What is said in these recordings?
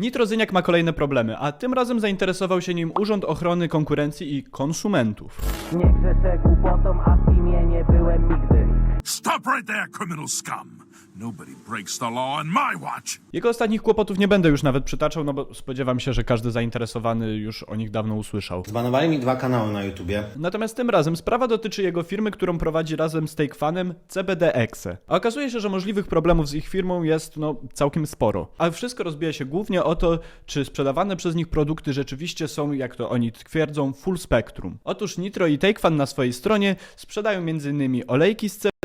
Nitrozyniak ma kolejne problemy, a tym razem zainteresował się nim Urząd Ochrony Konkurencji i Konsumentów. Nie grzeszę głupotą, a w teamie nie byłem nigdy. Stop right there, criminal scum! Nobody breaks the law on my watch! Jego ostatnich kłopotów nie będę już nawet przytaczał, no bo spodziewam się, że każdy zainteresowany już o nich dawno usłyszał. Zbanowali mi dwa kanały na YouTubie. Natomiast tym razem sprawa dotyczy jego firmy, którą prowadzi razem z Takefanem CBD Exe. A okazuje się, że możliwych problemów z ich firmą jest no całkiem sporo. A wszystko rozbija się głównie o to, czy sprzedawane przez nich produkty rzeczywiście są, jak to oni twierdzą, full spectrum. Otóż Nitro i Takefan na swojej stronie sprzedają m.in. olejki z CBD,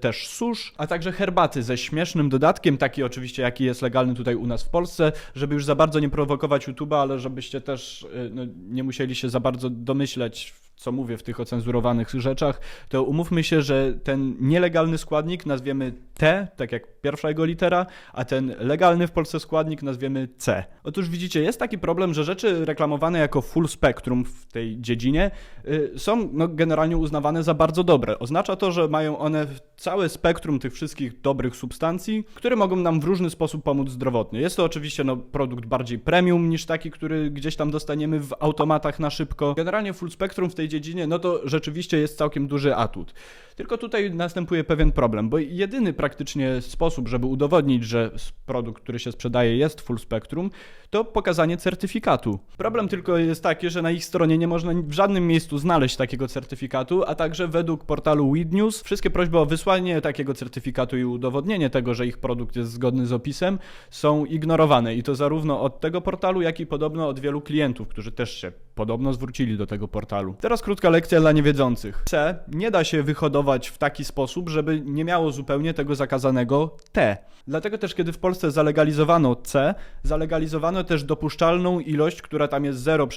też susz, a także herbaty ze śmiesznym dodatkiem, taki oczywiście jaki jest legalny tutaj u nas w Polsce, żeby już za bardzo nie prowokować YouTube'a, ale żebyście też y, no, nie musieli się za bardzo domyśleć co mówię w tych ocenzurowanych rzeczach, to umówmy się, że ten nielegalny składnik nazwiemy T, tak jak pierwsza jego litera, a ten legalny w Polsce składnik nazwiemy C. Otóż widzicie, jest taki problem, że rzeczy reklamowane jako full spectrum w tej dziedzinie y, są no, generalnie uznawane za bardzo dobre. Oznacza to, że mają one całe spektrum tych wszystkich dobrych substancji, które mogą nam w różny sposób pomóc zdrowotnie. Jest to oczywiście no, produkt bardziej premium niż taki, który gdzieś tam dostaniemy w automatach na szybko. Generalnie full spectrum w tej dziedzinie, no to rzeczywiście jest całkiem duży atut. Tylko tutaj następuje pewien problem, bo jedyny praktycznie sposób, żeby udowodnić, że produkt, który się sprzedaje jest full spectrum, to pokazanie certyfikatu. Problem tylko jest taki, że na ich stronie nie można w żadnym miejscu znaleźć takiego certyfikatu, a także według portalu Weed News wszystkie prośby o wysłanie takiego certyfikatu i udowodnienie tego, że ich produkt jest zgodny z opisem, są ignorowane i to zarówno od tego portalu, jak i podobno od wielu klientów, którzy też się podobno zwrócili do tego portalu. Teraz krótka lekcja dla niewiedzących. C nie da się wyhodować w taki sposób, żeby nie miało zupełnie tego zakazanego T. Dlatego też, kiedy w Polsce zalegalizowano C, zalegalizowano też dopuszczalną ilość, która tam jest 0,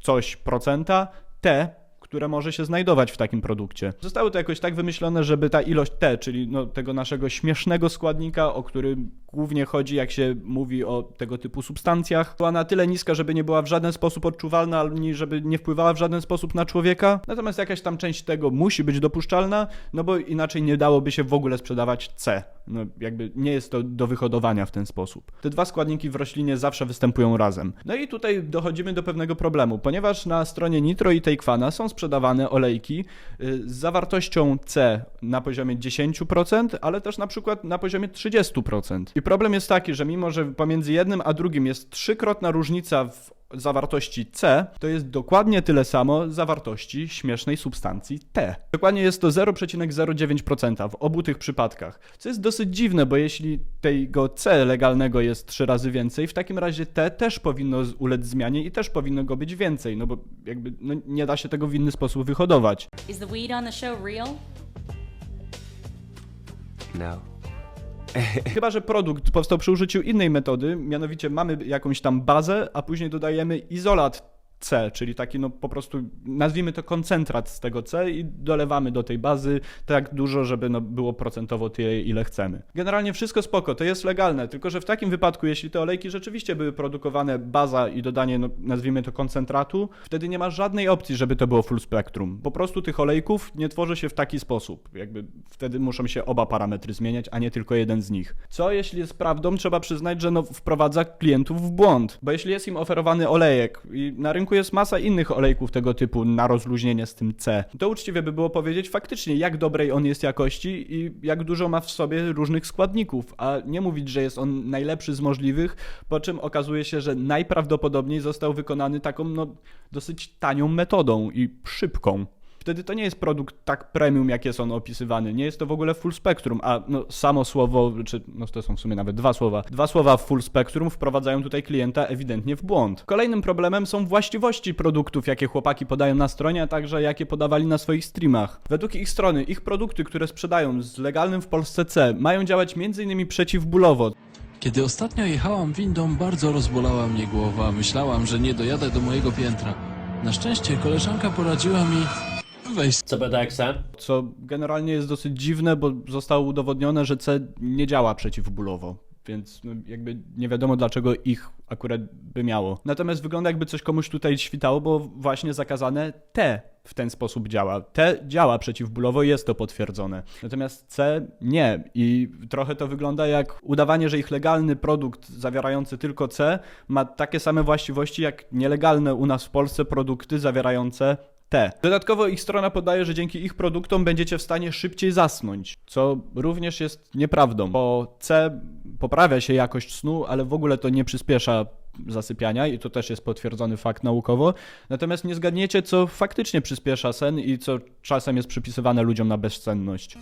coś procenta, T, które może się znajdować w takim produkcie. Zostało to jakoś tak wymyślone, żeby ta ilość T, czyli no, tego naszego śmiesznego składnika, o którym głównie chodzi, jak się mówi o tego typu substancjach, była na tyle niska, żeby nie była w żaden sposób odczuwalna, ani żeby nie wpływała w żaden sposób na człowieka. Natomiast jakaś tam część tego musi być dopuszczalna, no bo inaczej nie dałoby się w ogóle sprzedawać C. No jakby nie jest to do wyhodowania w ten sposób. Te dwa składniki w roślinie zawsze występują razem. No i tutaj dochodzimy do pewnego problemu, ponieważ na stronie Nitro i Takefana są sprzedawane olejki y, z zawartością C na poziomie 10%, ale też na przykład na poziomie 30%. I problem jest taki, że mimo, że pomiędzy jednym a drugim jest trzykrotna różnica w zawartości C, to jest dokładnie tyle samo zawartości śmiesznej substancji T. Dokładnie jest to 0,09% w obu tych przypadkach. Co jest dosyć dziwne, bo jeśli tego C legalnego jest trzy razy więcej, w takim razie T też powinno ulec zmianie i też powinno go być więcej, no bo jakby no, nie da się tego w inny sposób wyhodować. Is the weed on the show real? No. Chyba, że produkt powstał przy użyciu innej metody, mianowicie mamy jakąś tam bazę, a później dodajemy izolat C, czyli taki no po prostu nazwijmy to koncentrat z tego C i dolewamy do tej bazy tak dużo, żeby no było procentowo tyle, ile chcemy. Generalnie wszystko spoko, to jest legalne, tylko że w takim wypadku, jeśli te olejki rzeczywiście były produkowane baza i dodanie, no, nazwijmy to koncentratu, wtedy nie ma żadnej opcji, żeby to było full spectrum. Po prostu tych olejków nie tworzy się w taki sposób. Jakby wtedy muszą się oba parametry zmieniać, a nie tylko jeden z nich. Co jeśli jest prawdą, trzeba przyznać, że no wprowadza klientów w błąd, bo jeśli jest im oferowany olejek i na rynku jest masa innych olejków tego typu na rozluźnienie z tym C, to uczciwie by było powiedzieć faktycznie, jak dobrej on jest jakości i jak dużo ma w sobie różnych składników, a nie mówić, że jest on najlepszy z możliwych, po czym okazuje się, że najprawdopodobniej został wykonany taką no, dosyć tanią metodą i szybką. Wtedy to nie jest produkt tak premium, jak jest on opisywany. Nie jest to w ogóle full spectrum, a no, samo słowo, czy no to są w sumie nawet dwa słowa, dwa słowa full spectrum wprowadzają tutaj klienta ewidentnie w błąd. Kolejnym problemem są właściwości produktów, jakie chłopaki podają na stronie, a także jakie podawali na swoich streamach. Według ich strony, ich produkty, które sprzedają z legalnym w Polsce C, mają działać m.in. przeciwbólowo, Kiedy ostatnio jechałam windą, bardzo rozbolała mnie głowa. Myślałam, że nie dojadę do mojego piętra. Na szczęście koleżanka poradziła mi wejść CBD Exe? co generalnie jest dosyć dziwne, bo zostało udowodnione, że C nie działa przeciwbólowo. więc no, jakby nie wiadomo dlaczego ich akurat by miało. Natomiast wygląda jakby coś komuś tutaj świtało, bo właśnie zakazane T w ten sposób działa. T działa przeciwbólowo, jest to potwierdzone. Natomiast C nie i trochę to wygląda jak udawanie, że ich legalny produkt zawierający tylko C ma takie same właściwości jak nielegalne u nas w Polsce produkty zawierające Dodatkowo ich strona podaje, że dzięki ich produktom będziecie w stanie szybciej zasnąć, co również jest nieprawdą, bo C poprawia się jakość snu, ale w ogóle to nie przyspiesza zasypiania i to też jest potwierdzony fakt naukowo. Natomiast nie zgadniecie, co faktycznie przyspiesza sen i co czasem jest przypisywane ludziom na bezsenność.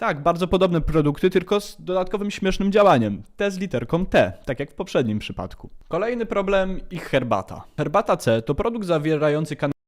Tak, bardzo podobne produkty, tylko z dodatkowym śmiesznym działaniem. T z literką T, tak jak w poprzednim przypadku. Kolejny problem ich herbata. Herbata C to produkt zawierający kanabidiol,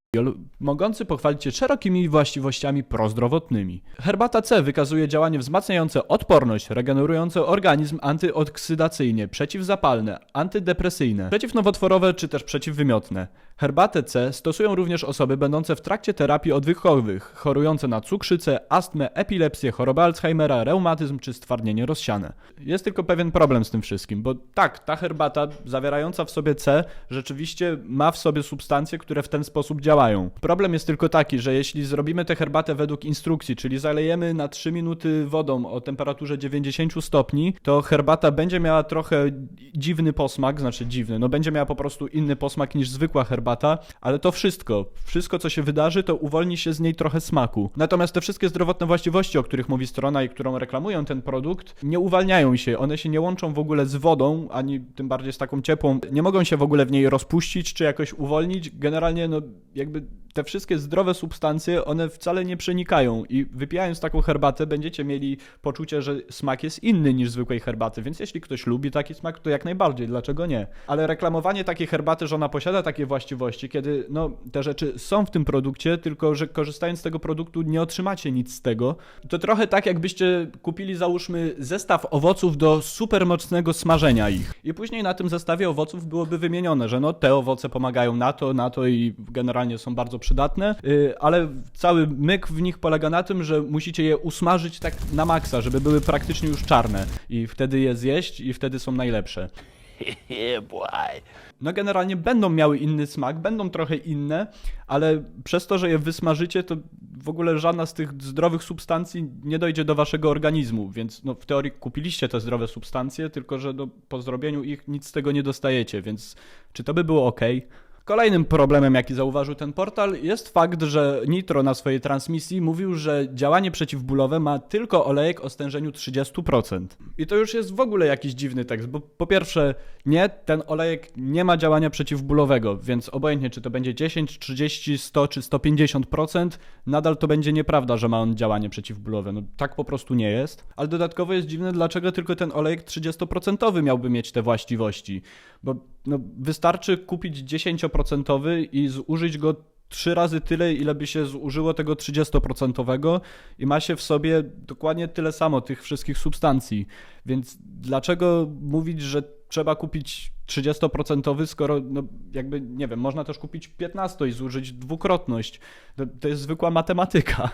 mogący pochwalić się szerokimi właściwościami prozdrowotnymi. Herbata C wykazuje działanie wzmacniające odporność, regenerujące organizm antyoksydacyjnie, przeciwzapalne, antydepresyjne, przeciwnowotworowe czy też przeciwwymiotne. Herbatę C stosują również osoby będące w trakcie terapii odwykowych, chorujące na cukrzycę, astmę, epilepsję, chorobę Alzheimera, reumatyzm czy stwardnienie rozsiane. Jest tylko pewien problem z tym wszystkim, bo tak, ta herbata zawierająca w sobie C rzeczywiście ma w sobie substancje, które w ten sposób działają. Problem jest tylko taki, że jeśli zrobimy tę herbatę według instrukcji, czyli zalejemy na 3 minuty wodą o temperaturze 90 stopni, to herbata będzie miała trochę dziwny posmak, znaczy dziwny, no będzie miała po prostu inny posmak niż zwykła herbata, ale to wszystko, wszystko co się wydarzy, to uwolni się z niej trochę smaku. Natomiast te wszystkie zdrowotne właściwości, o których mówi strona i którą reklamują ten produkt, nie uwalniają się, one się nie łączą w ogóle z wodą, ani tym bardziej z taką ciepłą, nie mogą się w ogóle w niej rozpuścić, czy jakoś uwolnić. Generalnie, no jakby but te wszystkie zdrowe substancje, one wcale nie przenikają. I wypijając taką herbatę będziecie mieli poczucie, że smak jest inny niż zwykłej herbaty, więc jeśli ktoś lubi taki smak, to jak najbardziej, dlaczego nie? Ale reklamowanie takiej herbaty, że ona posiada takie właściwości, kiedy no te rzeczy są w tym produkcie, tylko że korzystając z tego produktu nie otrzymacie nic z tego, to trochę tak jakbyście kupili załóżmy zestaw owoców do super mocnego smażenia ich. I później na tym zestawie owoców byłoby wymienione, że no te owoce pomagają na to, na to i generalnie są bardzo przydatne, yy, ale cały myk w nich polega na tym, że musicie je usmażyć tak na maksa, żeby były praktycznie już czarne i wtedy je zjeść i wtedy są najlepsze. No generalnie będą miały inny smak, będą trochę inne, ale przez to, że je wysmażycie, to w ogóle żadna z tych zdrowych substancji nie dojdzie do waszego organizmu, więc no, w teorii kupiliście te zdrowe substancje, tylko że no, po zrobieniu ich nic z tego nie dostajecie, więc czy to by było ok? Kolejnym problemem, jaki zauważył ten portal, jest fakt, że Nitro na swojej transmisji mówił, że działanie przeciwbólowe ma tylko olejek o stężeniu 30%. I to już jest w ogóle jakiś dziwny tekst, bo po pierwsze, nie, ten olejek nie ma działania przeciwbólowego, więc obojętnie czy to będzie 10, 30, 100 czy 150%, nadal to będzie nieprawda, że ma on działanie przeciwbólowe. No tak po prostu nie jest. Ale dodatkowo jest dziwne, dlaczego tylko ten olejek 30% miałby mieć te właściwości. Bo no, wystarczy kupić 10% i zużyć go trzy razy tyle, ile by się zużyło tego 30% i ma się w sobie dokładnie tyle samo tych wszystkich substancji. Więc dlaczego mówić, że trzeba kupić 30%, skoro no, jakby, nie wiem, można też kupić 15 i zużyć dwukrotność. To, to jest zwykła matematyka.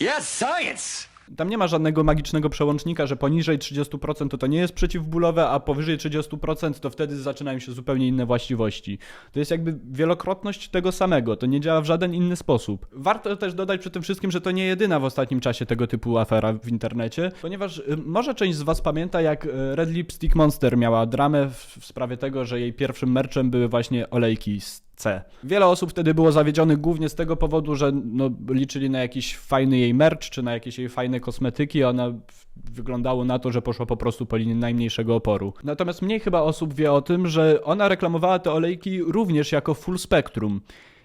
Yes, science! Tam nie ma żadnego magicznego przełącznika, że poniżej 30% to to nie jest przeciwbólowe, a powyżej 30% to wtedy zaczynają się zupełnie inne właściwości. To jest jakby wielokrotność tego samego, to nie działa w żaden inny sposób. Warto też dodać przy tym wszystkim, że to nie jedyna w ostatnim czasie tego typu afera w internecie, ponieważ y, może część z was pamięta, jak y, Red Lipstick Monster miała dramę w, sprawie tego, że jej pierwszym merchem były właśnie olejki z C. Wiele osób wtedy było zawiedzionych głównie z tego powodu, że no, liczyli na jakiś fajny jej merch, czy na jakieś jej fajne kosmetyki, a ona wyglądało na to, że poszła po prostu po linii najmniejszego oporu. Natomiast mniej chyba osób wie o tym, że ona reklamowała te olejki również jako full spectrum.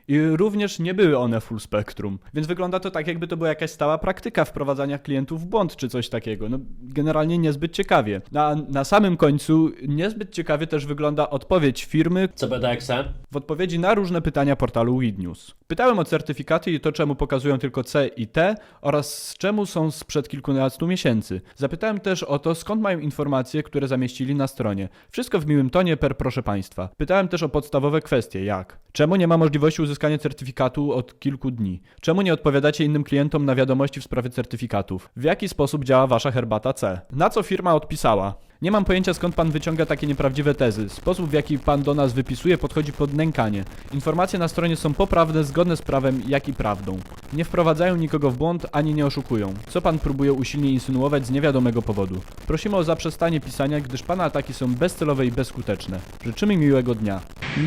I również nie były one full spectrum. Więc wygląda to tak, jakby to była jakaś stała praktyka wprowadzania klientów w błąd czy coś takiego. No, generalnie niezbyt ciekawie. Na, na samym końcu niezbyt ciekawie też wygląda odpowiedź firmy, CBDX-em? w odpowiedzi na różne pytania portalu Weed News. Pytałem o certyfikaty i to, czemu pokazują tylko C i T oraz czemu są sprzed kilkunastu miesięcy. Zapytałem też o to, skąd mają informacje, które zamieścili na stronie. Wszystko w miłym tonie per proszę Państwa. Pytałem też o podstawowe kwestie, jak czemu nie ma możliwości uzyskania uzyskanie certyfikatu od kilku dni. Czemu nie odpowiadacie innym klientom na wiadomości w sprawie certyfikatów? W jaki sposób działa wasza herbata C? Na co firma odpisała? Nie mam pojęcia skąd pan wyciąga takie nieprawdziwe tezy. Sposób w jaki pan do nas wypisuje podchodzi pod nękanie. Informacje na stronie są poprawne, zgodne z prawem, jak i prawdą. Nie wprowadzają nikogo w błąd, ani nie oszukują. Co pan próbuje usilnie insynuować z niewiadomego powodu? Prosimy o zaprzestanie pisania, gdyż pana ataki są bezcelowe i bezskuteczne. Życzymy miłego dnia.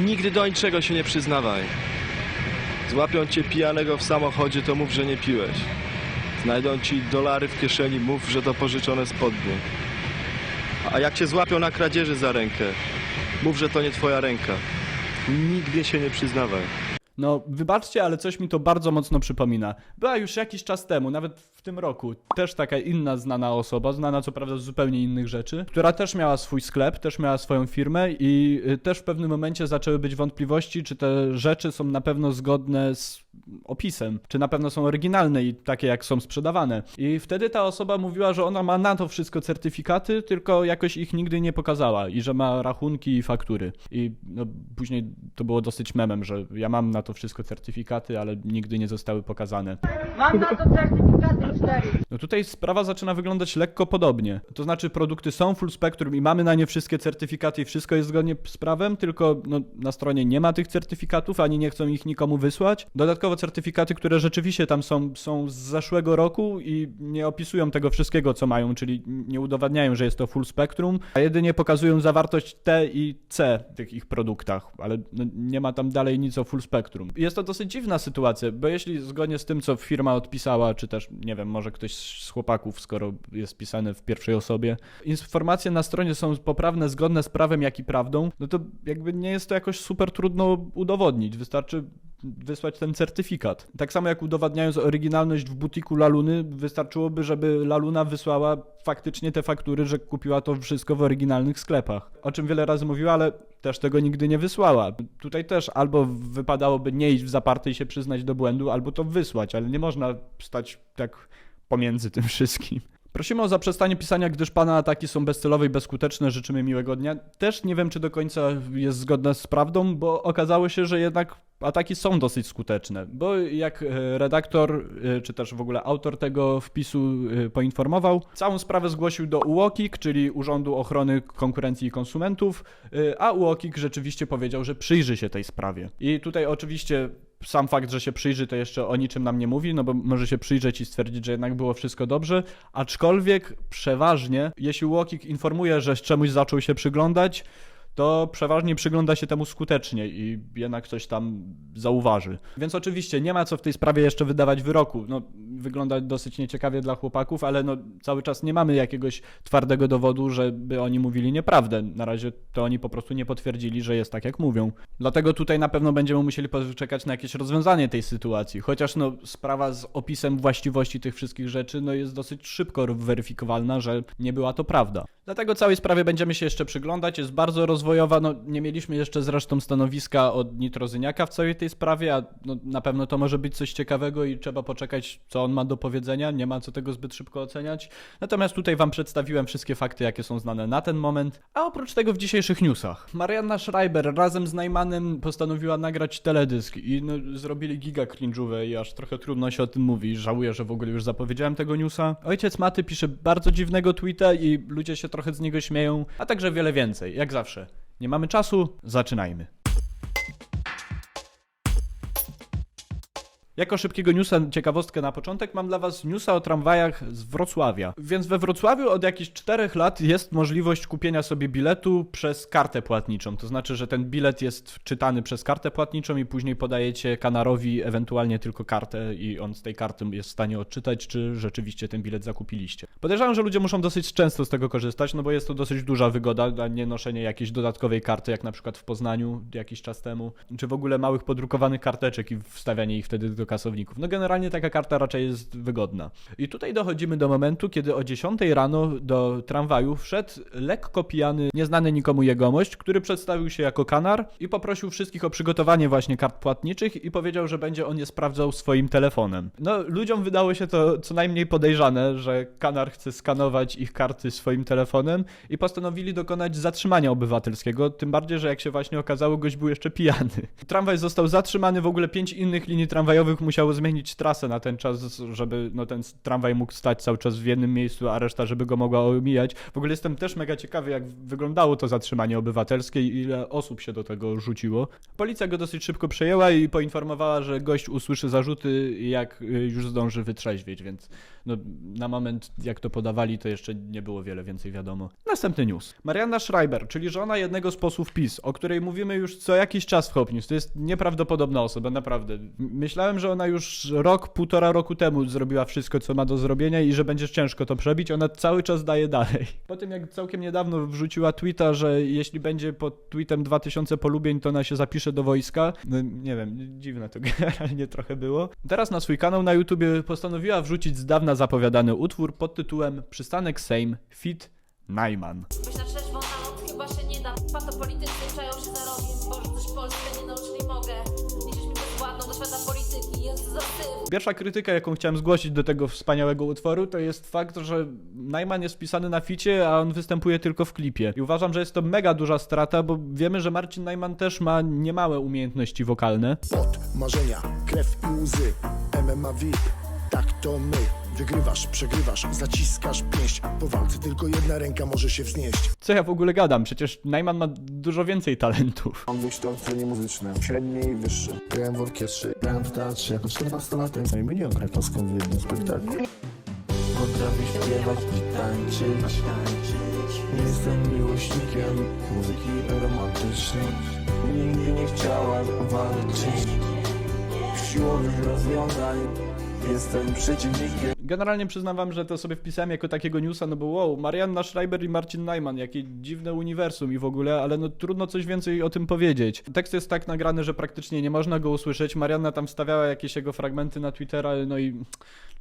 Nigdy do niczego się nie przyznawaj. Złapią cię pijanego w samochodzie, to mów, że nie piłeś. Znajdą ci dolary w kieszeni, mów, że to pożyczone spodnie. A jak cię złapią na kradzieży za rękę, mów, że to nie twoja ręka. Nigdy się nie przyznawaj. No, wybaczcie, ale coś mi to bardzo mocno przypomina. Była już jakiś czas temu, nawet w tym roku, też taka inna znana osoba, znana co prawda z zupełnie innych rzeczy, która też miała swój sklep, też miała swoją firmę i y, też w pewnym momencie zaczęły być wątpliwości, czy te rzeczy są na pewno zgodne z opisem, czy na pewno są oryginalne i takie jak są sprzedawane. I wtedy ta osoba mówiła, że ona ma na to wszystko certyfikaty, tylko jakoś ich nigdy nie pokazała i że ma rachunki i faktury. I no, później to było dosyć memem, że ja mam na to wszystko certyfikaty, ale nigdy nie zostały pokazane. Mam na to certyfikaty cztery. No tutaj sprawa zaczyna wyglądać lekko podobnie. To znaczy produkty są full spectrum i mamy na nie wszystkie certyfikaty i wszystko jest zgodnie z prawem, tylko no, na stronie nie ma tych certyfikatów, ani nie chcą ich nikomu wysłać. Dodatkowo certyfikaty, które rzeczywiście tam są, są z zeszłego roku i nie opisują tego wszystkiego, co mają, czyli nie udowadniają, że jest to full spectrum, a jedynie pokazują zawartość T i C w tych ich produktach, ale no, nie ma tam dalej nic o full spectrum. Jest to dosyć dziwna sytuacja, bo jeśli zgodnie z tym, co firma odpisała, czy też, nie wiem, może ktoś z chłopaków, skoro jest pisane w pierwszej osobie, informacje na stronie są poprawne, zgodne z prawem, jak i prawdą, no to jakby nie jest to jakoś super trudno udowodnić. Wystarczy wysłać ten certyfikat. Tak samo jak udowadniając oryginalność w butiku Laluny, wystarczyłoby, żeby Laluna wysłała faktycznie te faktury, że kupiła to wszystko w oryginalnych sklepach. O czym wiele razy mówiła, ale też tego nigdy nie wysłała. Tutaj też albo wypadałoby nie iść w zaparte i się przyznać do błędu, albo to wysłać, ale nie można stać tak pomiędzy tym wszystkim. Prosimy o zaprzestanie pisania, gdyż pana ataki są bezcelowe i bezskuteczne. Życzymy miłego dnia. Też nie wiem, czy do końca jest zgodne z prawdą, bo okazało się, że jednak ataki są dosyć skuteczne. Bo jak e, redaktor, e, czy też w ogóle autor tego wpisu e, poinformował, całą sprawę zgłosił do UOKiK, czyli Urzędu Ochrony Konkurencji i Konsumentów, a UOKiK rzeczywiście powiedział, że przyjrzy się tej sprawie. I tutaj oczywiście sam fakt, że się przyjrzy, to jeszcze o niczym nam nie mówi, no bo może się przyjrzeć i stwierdzić, że jednak było wszystko dobrze, aczkolwiek przeważnie, jeśli Łokik informuje, że czemuś zaczął się przyglądać, to przeważnie przygląda się temu skutecznie i jednak coś tam zauważy. Więc oczywiście nie ma co w tej sprawie jeszcze wydawać wyroku. No, wygląda dosyć nieciekawie dla chłopaków, ale no, cały czas nie mamy jakiegoś twardego dowodu, żeby oni mówili nieprawdę. Na razie to oni po prostu nie potwierdzili, że jest tak, jak mówią. Dlatego tutaj na pewno będziemy musieli poczekać na jakieś rozwiązanie tej sytuacji. Chociaż no, sprawa z opisem właściwości tych wszystkich rzeczy no, jest dosyć szybko weryfikowalna, że nie była to prawda. Dlatego całej sprawie będziemy się jeszcze przyglądać. Jest bardzo rozwojowa. No, nie mieliśmy jeszcze zresztą stanowiska od Nitrozyniaka w całej tej sprawie, a no, na pewno to może być coś ciekawego i trzeba poczekać, co on ma do powiedzenia. Nie ma co tego zbyt szybko oceniać. Natomiast tutaj wam przedstawiłem wszystkie fakty, jakie są znane na ten moment. A oprócz tego w dzisiejszych newsach. Marianna Schreiber razem z Najmanem postanowiła nagrać teledysk i no, zrobili giga cringe'ówę i aż trochę trudno się o tym mówi. Żałuję, że w ogóle już zapowiedziałem tego newsa. Ojciec Maty pisze bardzo dziwnego tweeta i ludzie się trochę z niego śmieją, a także wiele więcej, jak zawsze. Nie mamy czasu, zaczynajmy. Jako szybkiego newsa, ciekawostkę na początek, mam dla Was newsa o tramwajach z Wrocławia. Więc we Wrocławiu od jakichś 4 lat jest możliwość kupienia sobie biletu przez kartę płatniczą. To znaczy, że ten bilet jest czytany przez kartę płatniczą i później podajecie kanarowi ewentualnie tylko kartę i on z tej karty jest w stanie odczytać, czy rzeczywiście ten bilet zakupiliście. Podejrzewam, że ludzie muszą dosyć często z tego korzystać, no bo jest to dosyć duża wygoda, a nie noszenie jakiejś dodatkowej karty, jak na przykład w Poznaniu jakiś czas temu, czy w ogóle małych podrukowanych karteczek i wstawianie ich wtedy do kasowników. No generalnie taka karta raczej jest wygodna. I tutaj dochodzimy do momentu, kiedy o 10 rano do tramwaju wszedł lekko pijany, nieznany nikomu jegomość, który przedstawił się jako kanar i poprosił wszystkich o przygotowanie właśnie kart płatniczych i powiedział, że będzie on je sprawdzał swoim telefonem. No, ludziom wydało się to co najmniej podejrzane, że kanar chce skanować ich karty swoim telefonem i postanowili dokonać zatrzymania obywatelskiego, tym bardziej, że jak się właśnie okazało, gość był jeszcze pijany. Tramwaj został zatrzymany, w ogóle pięć innych linii tramwajowych musiało zmienić trasę na ten czas, żeby no, ten tramwaj mógł stać cały czas w jednym miejscu, a reszta, żeby go mogła omijać. W ogóle jestem też mega ciekawy, jak wyglądało to zatrzymanie obywatelskie i ile osób się do tego rzuciło. Policja go dosyć szybko przejęła i poinformowała, że gość usłyszy zarzuty, jak y, już zdąży wytrzeźwieć, więc no, na moment, jak to podawali, to jeszcze nie było wiele więcej wiadomo. Następny news. Marianna Schreiber, czyli żona jednego z posłów PiS, o której mówimy już co jakiś czas w Hop News. To jest nieprawdopodobna osoba, naprawdę. M- Że ona już rok, półtora roku temu zrobiła wszystko, co ma do zrobienia i że będzie ciężko to przebić. Ona cały czas daje dalej. Po tym, jak całkiem niedawno wrzuciła tweeta, że jeśli będzie pod tweetem 2000 polubień, to ona się zapisze do wojska. No nie wiem, dziwne to generalnie trochę było. Teraz na swój kanał na YouTubie postanowiła wrzucić z dawna zapowiadany utwór pod tytułem Przystanek Sejm Fit Najman. Na noc chyba się nie da. Pato politycy czają się Pierwsza krytyka, jaką chciałem zgłosić do tego wspaniałego utworu, to jest fakt, że Najman jest wpisany na ficie, a on występuje tylko w klipie. I uważam, że jest to mega duża strata, bo wiemy, że Marcin Najman też ma niemałe umiejętności wokalne. Pot, marzenia, krew i łzy MMA VIP, tak to my Wygrywasz, przegrywasz, zaciskasz pięść Po walce tylko jedna ręka może się wznieść. Co ja w ogóle gadam? Przecież Najman ma dużo więcej talentów. Mam wykształcenie muzyczne, średnie i wyższe. Grałem w orkiestrze, grałem w teatrze jako 14-latek No i myliłem krakowską w jednym spektaklu. Potrafię śpiewać i tańczyć. Nie jestem miłośnikiem muzyki romantycznej. Nigdy nie chciała walczyć. Siłowych rozwiązań Jestem przeciwnikiem Generalnie przyznam wam, że to sobie wpisałem jako takiego newsa, no bo wow, Marianna Schreiber i Marcin Najman, jakie dziwne uniwersum i w ogóle, ale no trudno coś więcej o tym powiedzieć. Tekst jest tak nagrany, że praktycznie nie można go usłyszeć. Marianna tam wstawiała jakieś jego fragmenty na Twittera, no i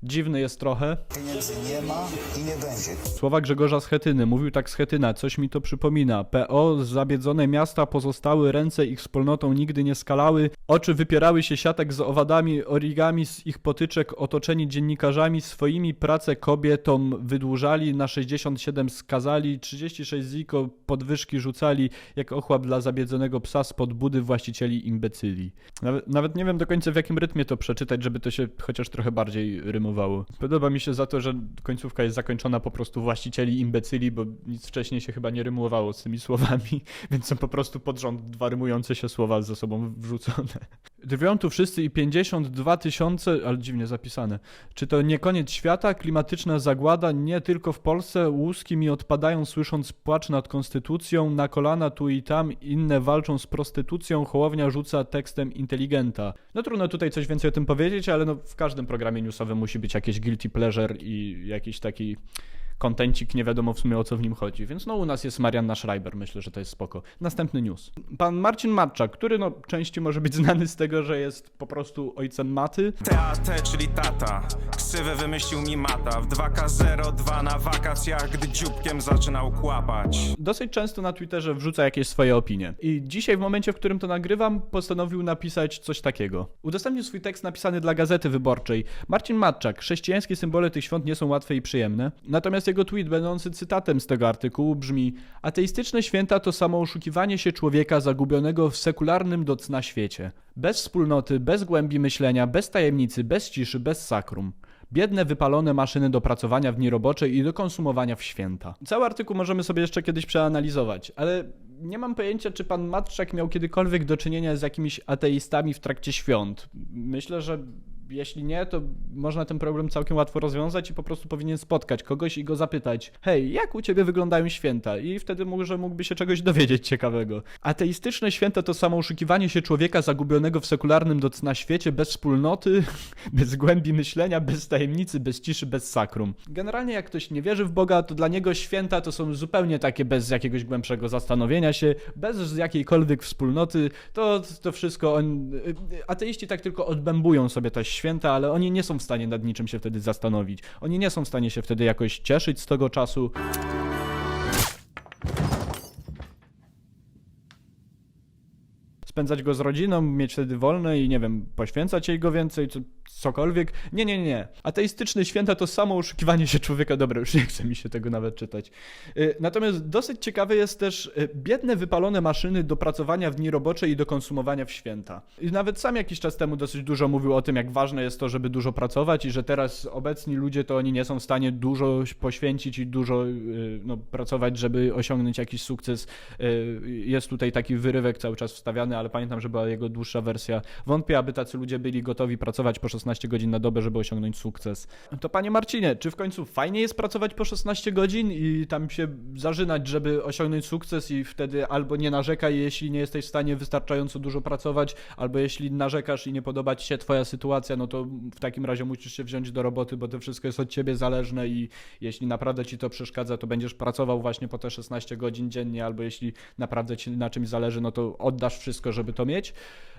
dziwny jest trochę. Pieniędzy nie ma i nie będzie Słowa Grzegorza Schetyny. Mówił tak Schetyna, coś mi to przypomina. PO, zabiedzone miasta pozostały, ręce ich wspólnotą nigdy nie skalały, oczy wypierały się siatek z owadami, origami z ich potyczek, otoczeni dziennikarzami, swoimi pracę kobietom wydłużali, na 67 skazali, 36 ziko podwyżki rzucali, jak ochłap dla zabiedzonego psa spod budy właścicieli imbecyli. Nawet, nawet nie wiem do końca w jakim rytmie to przeczytać, żeby to się chociaż trochę bardziej rymowało. Podoba mi się za to, że końcówka jest zakończona po prostu właścicieli imbecyli, bo nic wcześniej się chyba nie rymowało z tymi słowami, więc są po prostu pod rząd dwa rymujące się słowa ze sobą wrzucone. Drwią tu wszyscy i 52 tysiące, ale dziwnie zapisane. Czy to nie koniec świata? Klimatyczna zagłada nie tylko w Polsce. Łuski mi odpadają słysząc płacz nad konstytucją. Na kolana tu i tam inne walczą z prostytucją. Hołownia rzuca tekstem inteligenta. No trudno tutaj coś więcej o tym powiedzieć, ale no w każdym programie newsowym musi być jakieś guilty pleasure i jakiś taki kontencik, nie wiadomo w sumie o co w nim chodzi. Więc no u nas jest Marianna Schreiber, myślę, że to jest spoko. Następny news. Pan Marcin Matczak, który no częściej może być znany z tego, że jest po prostu ojcem maty. TAT, czyli tata. Ksywę wymyślił mi mata. W 2K02 na wakacjach, gdy dzióbkiem zaczynał kłapać. Dosyć często na Twitterze wrzuca jakieś swoje opinie. I dzisiaj, w momencie, w którym to nagrywam, postanowił napisać coś takiego. Udostępnił swój tekst napisany dla Gazety Wyborczej. Marcin Matczak. Chrześcijańskie symbole tych świąt nie są łatwe i przyjemne. Natomiast jego tweet, będący cytatem z tego artykułu, brzmi: Ateistyczne święta to samo oszukiwanie się człowieka zagubionego w sekularnym do cna świecie. Bez wspólnoty, bez głębi myślenia, bez tajemnicy, bez ciszy, bez sakrum. Biedne, wypalone maszyny do pracowania w dni robocze i do konsumowania w święta. Cały artykuł możemy sobie jeszcze kiedyś przeanalizować, ale nie mam pojęcia, czy pan Matczak miał kiedykolwiek do czynienia z jakimiś ateistami w trakcie świąt. Myślę, że jeśli nie, to można ten problem całkiem łatwo rozwiązać i po prostu powinien spotkać kogoś i go zapytać: Hej, jak u ciebie wyglądają święta? I wtedy może mógłby się czegoś dowiedzieć ciekawego. Ateistyczne święta to samo oszukiwanie się człowieka zagubionego w sekularnym cna świecie, bez wspólnoty, bez głębi myślenia, bez tajemnicy, bez ciszy, bez sakrum. Generalnie, jak ktoś nie wierzy w Boga, to dla niego święta to są zupełnie takie bez jakiegoś głębszego zastanowienia się, bez jakiejkolwiek wspólnoty. To, to wszystko on. Ateiści tak tylko odbębują sobie te święta, ale oni nie są w stanie nad niczym się wtedy zastanowić. Oni nie są w stanie się wtedy jakoś cieszyć z tego czasu. spędzać go z rodziną, mieć wtedy wolne i nie wiem, poświęcać jej go więcej, cokolwiek. Nie, nie, nie. Ateistyczne święta to samo oszukiwanie się człowieka. Dobra, już nie chce mi się tego nawet czytać. Y, Natomiast dosyć ciekawe jest też y, biedne, wypalone maszyny do pracowania w dni robocze i do konsumowania w święta. I nawet sam jakiś czas temu dosyć dużo mówił o tym, jak ważne jest to, żeby dużo pracować i że teraz obecni ludzie to oni nie są w stanie dużo poświęcić i dużo y, no, pracować, żeby osiągnąć jakiś sukces. Jest tutaj taki wyrywek cały czas wstawiany, ale pamiętam, że była jego dłuższa wersja. Wątpię, aby tacy ludzie byli gotowi pracować po 16 godzin na dobę, żeby osiągnąć sukces. To panie Marcinie, czy w końcu fajnie jest pracować po 16 godzin i tam się zażynać, żeby osiągnąć sukces i wtedy albo nie narzekaj, jeśli nie jesteś w stanie wystarczająco dużo pracować, albo jeśli narzekasz i nie podoba ci się twoja sytuacja, no to w takim razie musisz się wziąć do roboty, bo to wszystko jest od ciebie zależne i jeśli naprawdę ci to przeszkadza, to będziesz pracował właśnie po te 16 godzin dziennie, albo jeśli naprawdę ci na czymś zależy, no to oddasz wszystko, żeby to mieć.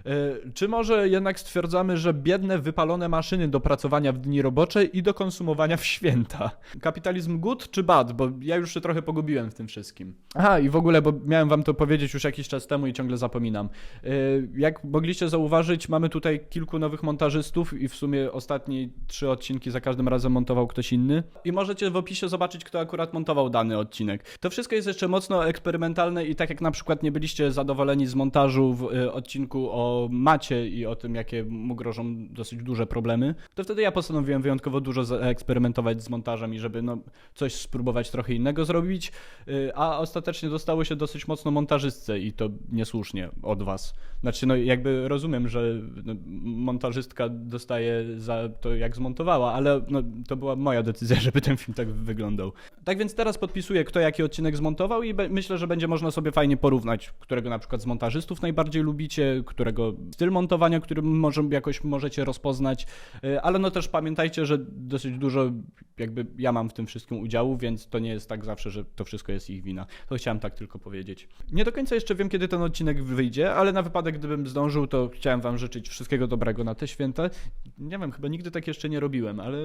Yy, Czy może jednak stwierdzamy, że biedne, wypalone maszyny do pracowania w dni robocze i do konsumowania w święta? Kapitalizm good czy bad? Bo ja już się trochę pogubiłem w tym wszystkim. Aha, i w ogóle, bo miałem wam to powiedzieć już jakiś czas temu i ciągle zapominam. Yy, Jak mogliście zauważyć, mamy tutaj kilku nowych montażystów i w sumie ostatnie trzy odcinki za każdym razem montował ktoś inny. I możecie w opisie zobaczyć, kto akurat montował dany odcinek. To wszystko jest jeszcze mocno eksperymentalne i tak jak na przykład nie byliście zadowoleni z montażu w y, odcinku o macie i o tym, jakie mu grożą dosyć duże problemy, to wtedy ja postanowiłem wyjątkowo dużo zaeksperymentować z montażem i żeby no, coś spróbować trochę innego zrobić, y, a ostatecznie dostało się dosyć mocno montażystce i to niesłusznie od was. Znaczy, no jakby rozumiem, że no, montażystka dostaje za to, jak zmontowała, ale no, to była moja decyzja, żeby ten film tak wyglądał. Tak więc teraz podpisuję, kto jaki odcinek zmontował i myślę, że będzie można sobie fajnie porównać, którego na przykład z montażystów najbardziej lubicie, którego styl montowania, który może jakoś możecie rozpoznać, Y, ale no też pamiętajcie, że dosyć dużo jakby ja mam w tym wszystkim udziału, więc to nie jest tak zawsze, że to wszystko jest ich wina. To chciałem tak tylko powiedzieć. Nie do końca jeszcze wiem, kiedy ten odcinek wyjdzie, ale na wypadek, gdybym zdążył, to chciałem wam życzyć wszystkiego dobrego na te święta. Nie wiem, chyba nigdy tak jeszcze nie robiłem, ale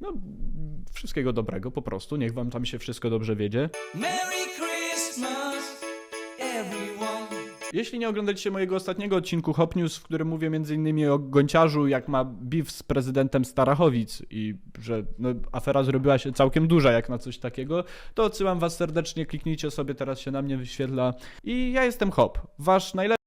no wszystkiego dobrego po prostu. Niech wam tam się wszystko dobrze wiedzie. Jeśli nie oglądaliście mojego ostatniego odcinku Hop News, w którym mówię m.in. o Gonciarzu, jak ma beef z prezydentem Starachowic i że no, afera zrobiła się całkiem duża jak na coś takiego, to odsyłam was serdecznie, kliknijcie sobie, teraz się na mnie wyświetla. I ja jestem Hop, wasz najlepszy